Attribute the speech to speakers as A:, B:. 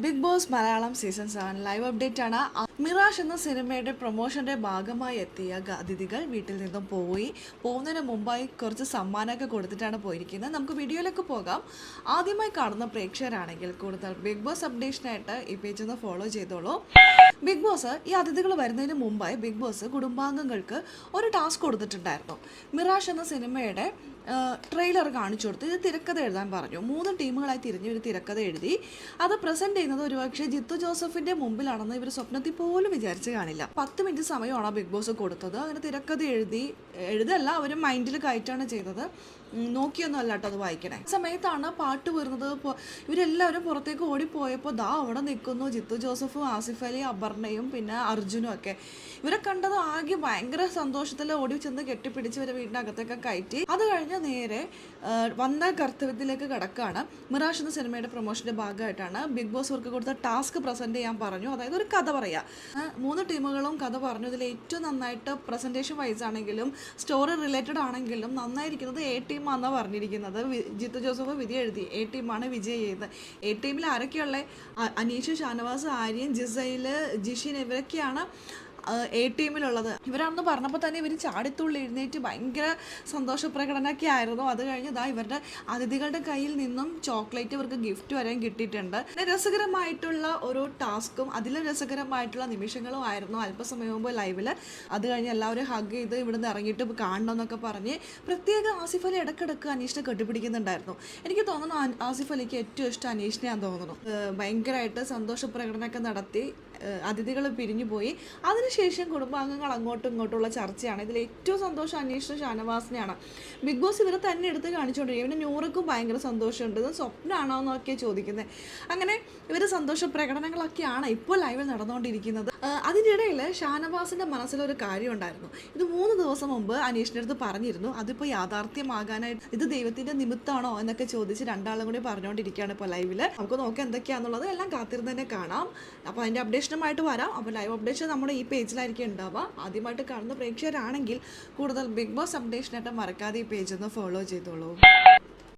A: Bigg Boss Malayalam season seven live update ആണ് Mirage എന്ന സിനിമയുടെ പ്രൊമോഷന്റെ ഭാഗമായി എത്തിയ അതിഥികൾ വീട്ടിൽ നിന്നും പോയി. പോകുന്നതിന് മുമ്പായി കുറച്ച് സമ്മാനമൊക്കെ കൊടുത്തിട്ടാണ് പോയിരിക്കുന്നത്. നമുക്ക് വീഡിയോയിലേക്ക് പോകാം. ആദ്യമായി കാണുന്ന പ്രേക്ഷകരാണെങ്കിൽ കൂടുതൽ ബിഗ് ബോസ് അപ്ഡേഷനായിട്ട് ഈ പേജ് ഒന്ന് ഫോളോ ചെയ്തോളൂ. ബിഗ് ബോസ് ഈ അതിഥികൾ വരുന്നതിന് മുമ്പായി ബിഗ് ബോസ് കുടുംബാംഗങ്ങൾക്ക് ഒരു ടാസ്ക് കൊടുത്തിട്ടുണ്ടായിരുന്നു. മിറാഷ് എന്ന സിനിമയുടെ ട്രെയിലർ കാണിച്ചു കൊടുത്ത്. ഇത് തിരക്കഥ എഴുതാൻ പറഞ്ഞു. മൂന്ന് ടീമുകളായി തിരിഞ്ഞ് ഒരു തിരക്കഥ എഴുതി. അത് പ്രസന്റ് ചെയ്യുന്നത് ഒരുപക്ഷെ ജിത്തു ജോസഫിന്റെ മുമ്പിലാണെന്ന് ഇവർ സ്വപ്നത്തിൽ പോലും വിചാരിച്ച് കാണില്ല. പത്ത് മിനിറ്റ് സമയമാണ് ബിഗ് ബോസ് കൊടുത്തത്. അങ്ങനെ തിരക്കഥ എഴുതി എഴുതല്ല അവർ മൈൻഡിൽ കയറ്റാണ് ചെയ്തത്. നോക്കിയൊന്നും അല്ല കേട്ടോ അത് വായിക്കണേ. സമയത്താണ് പാട്ട് വരുന്നത്. ഇവരെല്ലാവരും പുറത്തേക്ക് ഓടിപ്പോയപ്പോൾ ദാ അവിടെ നിൽക്കുന്നു ജിത്തു ജോസഫും ആസിഫ് അലി അബർണയും പിന്നെ അർജുനും ഒക്കെ. ഇവരെ കണ്ടത് ആകെ ഭയങ്കര സന്തോഷത്തിൽ ഓടി ചെന്ന് കെട്ടിപ്പിടിച്ച് ഇവരെ വീടിനകത്തൊക്കെ കയറ്റി. അത് കഴിഞ്ഞ് നേരെ വന്ന കർത്തവ്യത്തിലേക്ക് കിടക്കുകയാണ് മിറാഷ് എന്ന സിനിമയുടെ പ്രൊമോഷന്റെ ഭാഗമായിട്ടാണ് ബിഗ് ബോസ് അവർക്ക് കൊടുത്ത ടാസ്ക് പ്രസന്റ് ചെയ്യാൻ പറഞ്ഞു. അതായത് ഒരു കഥ പറയാം. മൂന്ന് ടീമുകളും കഥ പറഞ്ഞു. ഇതിൽ ഏറ്റവും നന്നായിട്ട് പ്രസന്റേഷൻ വൈസ് ആണെങ്കിലും സ്റ്റോറി റിലേറ്റഡ് ആണെങ്കിലും നന്നായിരിക്കുന്നത് എ ടീം ആണെന്നാണ് പറഞ്ഞിരിക്കുന്നത്. ജിത്തു ജോസഫ് വിധി എഴുതി. എ ടീമാണ് വിജയ് ചെയ്തത്. എ ടീമിൽ ആരൊക്കെയുള്ള അനീഷ് ഷാനവാസ് ആര്യൻ ജിസൈൽ ജിഷിൻ ഇവരൊക്കെയാണ് എ ടീമിലുള്ളത് ഇവരാണെന്ന് പറഞ്ഞപ്പോൾ തന്നെ ഇവർ ചാടിത്തുള്ളി എഴുന്നേറ്റ് ഭയങ്കര സന്തോഷ പ്രകടനമൊക്കെ ആയിരുന്നു. അത് കഴിഞ്ഞ് ഇതാ ഇവരുടെ അതിഥികളുടെ കയ്യിൽ നിന്നും ചോക്ലേറ്റ് ഇവർക്ക് ഗിഫ്റ്റ് വരെയും കിട്ടിയിട്ടുണ്ട്. രസകരമായിട്ടുള്ള ഓരോ ടാസ്കും അതിലും രസകരമായിട്ടുള്ള നിമിഷങ്ങളും ആയിരുന്നു അല്പസമയം മുമ്പ് ലൈവിൽ അത് കഴിഞ്ഞ് എല്ലാവരും ഹഗ് ചെയ്ത് ഇവിടുന്ന് ഇറങ്ങിയിട്ട് കാണണം എന്നൊക്കെ പറഞ്ഞ് പ്രത്യേക ആസിഫ് അലി ഇടക്കിടക്ക് അനീഷിനെ കെട്ടിപ്പിടിക്കുന്നുണ്ടായിരുന്നു. എനിക്ക് തോന്നുന്നു ആസിഫ് അലിക്ക് ഏറ്റവും ഇഷ്ടം അനീഷിനെയാന്ന് തോന്നുന്നു. ഭയങ്കരമായിട്ട് സന്തോഷ പ്രകടനമൊക്കെ നടത്തി. അതിഥികൾ പിരിഞ്ഞു പോയി. അതിനുശേഷം കുടുംബാംഗങ്ങൾ അങ്ങോട്ടും ഇങ്ങോട്ടുള്ള ചർച്ചയാണ്. ഇതിൽ ഏറ്റവും സന്തോഷം അന്വേഷിച്ച ഷാനവാസിനെയാണ്. ബിഗ് ബോസ് ഇവരെ തന്നെ എടുത്ത് കാണിച്ചുകൊണ്ടിരിക്കും പിന്നെ നൂറക്കും ഭയങ്കര സന്തോഷമുണ്ട്. ഇത് സ്വപ്നമാണോ എന്നൊക്കെ ചോദിക്കുന്നത്. അങ്ങനെ ഇവർ സന്തോഷ പ്രകടനങ്ങളൊക്കെയാണ് ഇപ്പോൾ ലൈവിൽ നടന്നുകൊണ്ടിരിക്കുന്നത്. അതിന്റെ ഷാനവാസിന്റെ മനസ്സിലൊരു കാര്യം ഉണ്ടായിരുന്നു ഇത് മൂന്ന് ദിവസം മുമ്പ് അനീഷിന്റെ അടുത്ത് പറഞ്ഞിരുന്നു. അതിപ്പോൾ യാഥാർത്ഥ്യമാകാനായിട്ട് ഇത് ദൈവത്തിന്റെ നിമിത്തമാണോ എന്നൊക്കെ ചോദിച്ച് രണ്ടാളും കൂടി പറഞ്ഞുകൊണ്ടിരിക്കുകയാണ് ഇപ്പോൾ ലൈവിൽ നമുക്ക് നോക്കാം എന്തൊക്കെയാണെന്നുള്ളത് എല്ലാം കാത്തിരുന്ന് തന്നെ കാണാം. അപ്പോൾ അതിന്റെ അപ്ഡേഷനുമായിട്ട് വരാം. അപ്പോൾ ലൈവ് അപ്ഡേഷൻ നമ്മുടെ ഈ പേജിലായിരിക്കും ഉണ്ടാവുക. ആദ്യമായിട്ട് കാണുന്ന പ്രേക്ഷകരാണെങ്കിൽ കൂടുതൽ ബിഗ് ബോസ് അപ്ഡേഷനായിട്ട് മറക്കാതെ ഈ പേജ് ഒന്ന് ഫോളോ ചെയ്തോളൂ.